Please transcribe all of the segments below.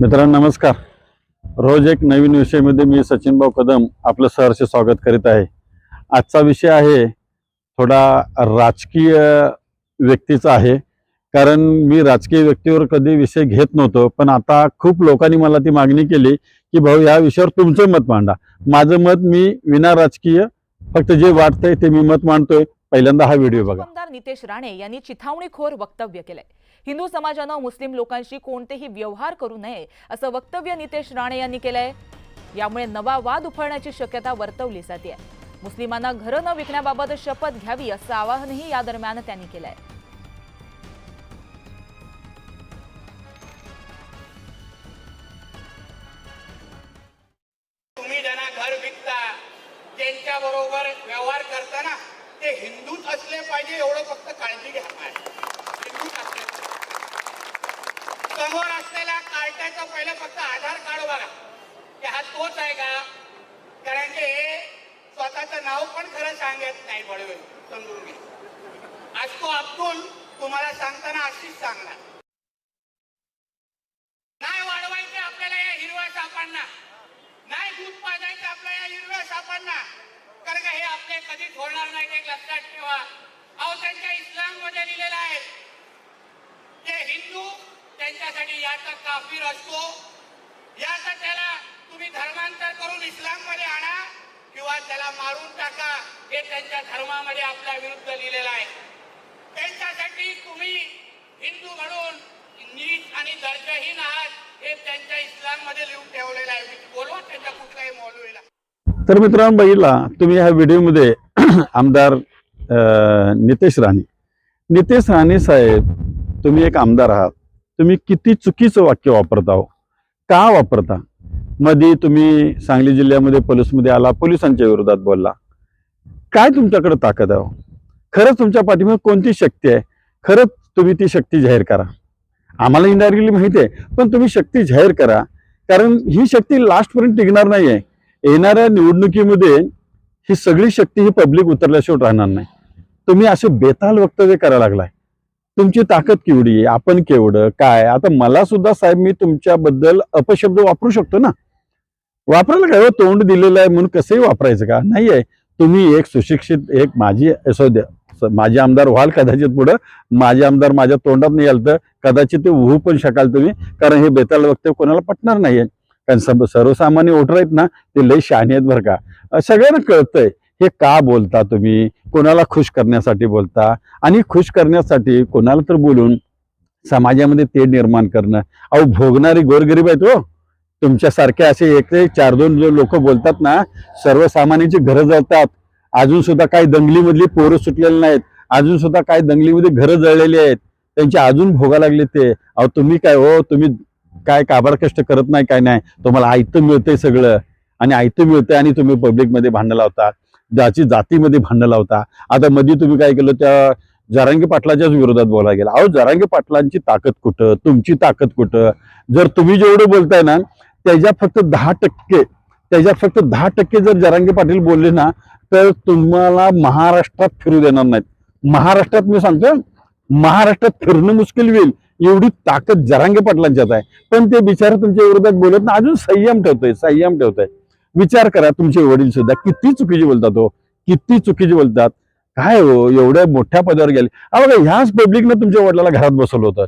मित्रांनो नमस्कार. रोज एक नवीन विषयामध्ये मी सचिन भाऊ कदम आपलं सहर्ष स्वागत करीत आहे. आजचा विषय आहे थोडा राजकीय व्यक्तीचा आहे. कारण मी राजकीय व्यक्तीवर कधी विषय घेत नव्हतो पण आता खूप लोकांनी मला ती मागणी केली की भाऊ या विषयावर तुमचं मत मांडा. माझं मत मी विना राजकीय फक्त जे वाटतंय ते मी मत मांडतोय. पहिल्यांदा हा व्हिडिओ बघा. आमदार नितेश राणे यांनी चिथावणीखोर वक्तव्य केलंय. हिंदू समाजानं मुस्लिम लोकांशी कोणतेही व्यवहार करू नये असं वक्तव्य नितेश राणे यांनी केलंय. यामुळे नवा वाद उफळण्याची शक्यता वर्तवली जाते मुस्लिमांना घरं न विकण्याबाबत शपथ घ्यावी असं आवाहनही या दरम्यान त्यांनी केलंय. तुम्ही ज्यांना घर विकता त्यांच्या बरोबर व्यवहार करताना ते हिंदूच असले पाहिजे एवढं फक्त काळजी घ्या. हिंदूच असले पाहिजे. समोर असलेल्या कार्टाचं पहिलं फक्त आधार कार्ड बघा. की हा तोच आहे का? कारण की हे स्वतःचं नाव पण खरं सांगत नाही बडवे समजून घे आज तो अब्दुल तुम्हाला सांगताना अशीच सांगणार. नाही वाढवायचे आपल्याला या हिरव्या सापांना. नाही दूध पाजायचं आपल्या या हिरव्या सापांना. कारण का हे आपले कधीच होणार नाही एक लक्षात ठेवा. अहो त्यांच्या इस्लाममध्ये लिहिलेलं आहे. ते हिंदू त्यांच्यासाठी याचा काफीर असतो. याचा त्याला तुम्ही धर्मांतर करून इस्लाममध्ये आणा किंवा त्याला मारून टाका. हे त्यांच्या धर्मामध्ये आपल्या विरुद्ध लिहिलेलं आहे. त्यांच्यासाठी तुम्ही हिंदू म्हणून नीच आणि दर्जाहीन आहात हे त्यांच्या इस्लाममध्ये लिहून ठेवलेलं आहे. बोलवा त्यांच्या कुठल्याही मौलवीला. तर मित्रांनो बघितला तुम्ही ह्या व्हिडिओमध्ये आमदार अं, नितेश राणे. नितेश राणे साहेब तुम्ही एक आमदार आहात. तुम्ही किती चुकीचं वाक्य वापरता हो का वापरता? मध्ये तुम्ही सांगली जिल्ह्यामध्ये पोलीसमध्ये आला पोलिसांच्या विरोधात बोलला. काय तुमच्याकडे ताकद आहे? हो? खरंच तुमच्या पाठीमागे कोणती शक्ती आहे? खरंच तुम्ही ती शक्ती जाहीर करा. आम्हाला इनडायरेक्टली माहिती आहे पण तुम्ही शक्ती जाहीर करा. कारण ही शक्ती लास्टपर्यंत टिकणार नाही आहे येणाऱ्या निवडणुकीमध्ये ही सगळी शक्ती ही पब्लिक उतरल्याशिवाय राहणार नाही. तुम्ही असे बेताल वक्तव्य करायला लागलाय. तुमची ताकद केवढी आहे? आपण केवढं? काय? आता मला सुद्धा साहेब मी तुमच्याबद्दल अपशब्द वापरू शकतो ना? वापरायला काय हो? तोंड दिलेलं आहे म्हणून कसंही वापरायचं का? नाही आहे. तुम्ही एक सुशिक्षित एक माझी असो द्या माझे आमदार व्हाल कदाचित पुढं. माझे आमदार माझ्या तोंडात नाही आलं तर कदाचित ते होऊ पण शकाल तुम्ही. कारण हे बेताल वक्तव्य कोणाला पटणार नाहीये. कारण सब- सर्वसामान्य वोटर आहेत ना ते लई शहाणी आहेत बरं का. सगळ्यांना कळतंय हे का बोलता तुम्ही? कोणाला खुश करण्यासाठी बोलता? आणि खुश करण्यासाठी कोणाला तर बोलून समाजामध्ये ते निर्माण करणं. अहो भोगणारी गोरगरीब आहेत हो. तुमच्यासारखे असे एक ते चार दोन जो लोक बोलतात ना सर्वसामान्यांची घरं जळतात. अजून सुद्धा काही दंगलीमधली पोरं सुटलेली नाहीत. अजून सुद्धा काही दंगलीमध्ये घरं जळलेली आहेत. त्यांची अजून भोगा लागले ते. अहो तुम्ही काय हो? तुम्ही काय काबाड कष्ट करत नाही काय नाही. तुम्हाला आयतं मिळतंय सगळं. आणि आयतं मिळतंय आणि तुम्ही पब्लिकमध्ये भांडणं लावता. ज्याची जातीमध्ये भांडणं लावता. आता मध्ये तुम्ही काय केलं त्या जारांगी पाटलाच्याच विरोधात बोलायला गेला. अहो जारांगी पाटलांची ताकद कुठं? तुमची ताकद कुठं? जर तुम्ही जेवढं बोलताय ना त्याच्या फक्त दहा टक्के त्याच्यात फक्त दहा टक्के जर जरांगे पाटील बोलले ना तर तुम्हाला महाराष्ट्रात फिरू देणार नाहीत. महाराष्ट्रात मी सांगतो महाराष्ट्रात फिरणं मुश्किल होईल. एवढी ताकद जरांगे पाटलांच्यात आहे. पण ते बिचारे तुमच्या विरोधात बोलत ना अजून संयम ठेवतोय संयम ठेवतोय. विचार करा तुमचे वडील सुद्धा. किती चुकीचे बोलतात हो. किती चुकीचे बोलतात. काय हो एवढ्या मोठ्या पदावर गेले. अहो बघा ह्याच पब्लिकनं तुमच्या वडिलाला घरात बसवलं होतं.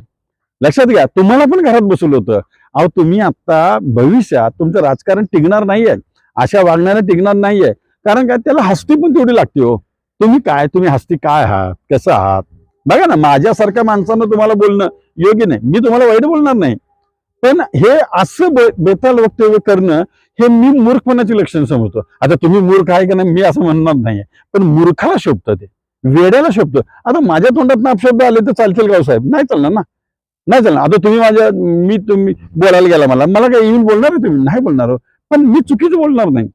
लक्षात घ्या तुम्हाला पण घरात बसवलं होतं. अहो तुम्ही आता भविष्यात तुमचं राजकारण टिकणार नाहीये. अशा वागण्याने टिकणार नाहीये. कारण काय त्याला हस्ती पण तेवढी लागते हो. तुम्ही काय तुम्ही हस्ती काय आहात? कसं आहात? बघा ना माझ्यासारख्या माणसानं तुम्हाला बोलणं योग्य नाही. मी तुम्हाला वाईट बोलणार नाही. पण हे असं बे- बेताल वक्तव्य करणं हे मी मूर्खपणाचे लक्षण समजतो. आता तुम्ही मूर्ख आहे का नाही मी असं म्हणणार नाही पण मूर्खाला शोभतं ते. वेड्याला शोभतं. आता माझ्या तोंडात अपशब्द आले तर चालतील गाव हो साहेब? नाही चालणार ना. नाही चालणार. आता तुम्ही माझ्या मी तुम्ही बोलायला गेला मला. मला काय येऊन बोलणार आहे तुम्ही? नाही बोलणार हो. पण मी चुकीचं बोलणार नाही.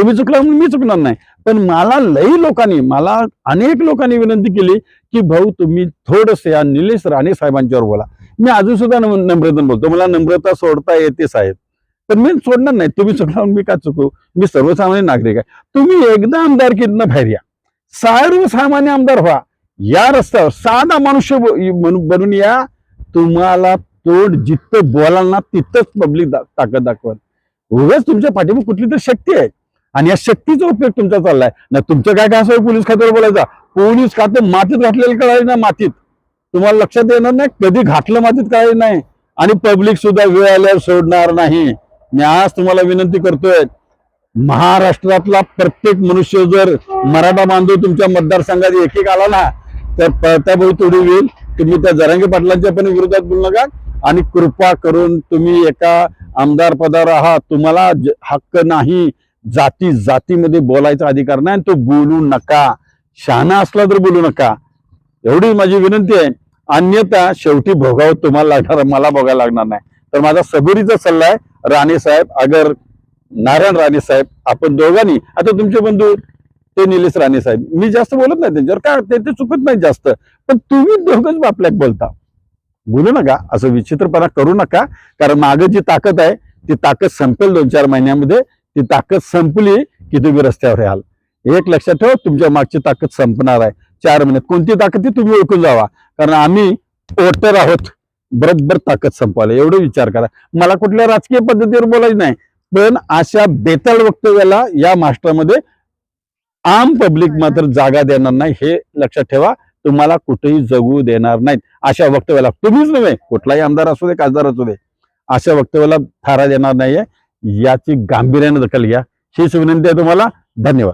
तुम्ही चुकला म्हणून मी चुकणार नाही. पण मला लई लोकांनी मला अनेक लोकांनी विनंती केली की भाऊ तुम्ही थोडस या निलेश राणे साहेबांच्यावर बोला. मी अजून सुद्धा नम्रता बोलतो मला नम्रता सोडता येते साहेब. तर मी सोडणार नाही. तुम्ही चुकला मी का चुकू? मी सर्वसामान्य नागरिक आहे. तुम्ही एकदा आमदारकीतनं बाहेर या. सर्वसामान्य आमदार व्हा. या रस्त्यावर साधा मनुष्य बनून या. तुम्हाला तोंड जिथं बोलाल ना तिथंच पब्लिक ताकद दाखवत उगाच तुमच्या पाठीमागे कुठली तर शक्ती आहे. आणि या शक्तीचा उपयोग तुमचा चाललाय. ना तुमचं काय काय असं पोलीस खात्यावर बोलायचा? पोलीस खातं मातीत घातलेलं कळालं ना मातीत. तुम्हाला लक्षात येणार नाही कधी घातलं मातीत कळालं नाही. आणि पब्लिक सुद्धा वेळ आल्यावर सोडणार नाही. मी आज तुम्हाला विनंती करतोय महाराष्ट्रातला प्रत्येक मनुष्य जर मराठा बांधव तुमच्या मतदारसंघात एक एक आला ना तर पळताभोई तोडी होईल. तुम्ही त्या जरांगे पाटलांच्या पण विरोधात बोलू नका. आणि कृपा करून तुम्ही एका आमदार पदावर आहात. तुम्हाला हक्क नाही. जाती जातीमध्ये बोलायचा अधिकार नाही आणि तो बोलू नका. शहाणा असला तर बोलू नका. एवढी माझी विनंती आहे. अन्यथा शेवटी भोगावं तुम्हाला लागणार मला भोगायला लागणार नाही. तर माझा सबुरीचा सल्ला आहे राणे साहेब अगर नारायण राणे साहेब आपण दोघांनी आता तुमचे बंधू ते निलेश राणे साहेब. मी जास्त बोलत नाही त्यांच्यावर काय ते ते चुकत नाही जास्त. पण तुम्ही दोघंच आपल्याक बोलता. बोलू नका असं विचित्रपणा करू नका. कारण मागं जी ताकद आहे ती ताकद संपेल दोन चार महिन्यामध्ये. ती ताकद संपली की तुम्ही रस्त्यावर याल. एक लक्षात ठेवा तुमच्या मागची ताकद संपणार आहे. चार महिन्यात कोणती ताकद ती तुम्ही ओळखून जावा. कारण आम्ही वोटर आहोत. बरोबर ताकद संपवायला. एवढं विचार करा. मला कुठल्या राजकीय पद्धतीवर बोलायचं नाही. पण अशा बेताल वक्तव्याला या महाराष्ट्रामध्ये आम पब्लिक मात्र जागा देणार नाही. हे लक्षात ठेवा. तुम्हाला कुठेही जगू देणार नाहीत. अशा वक्तव्याला तुम्हीच नव्हे. कुठलाही आमदार असू दे खासदार असू दे. अशा वक्तव्याला थारा देणार नाहीये. याची गांभीर्याने दखल घ्या. हीच विनंती आहे तुम्हाला. धन्यवाद.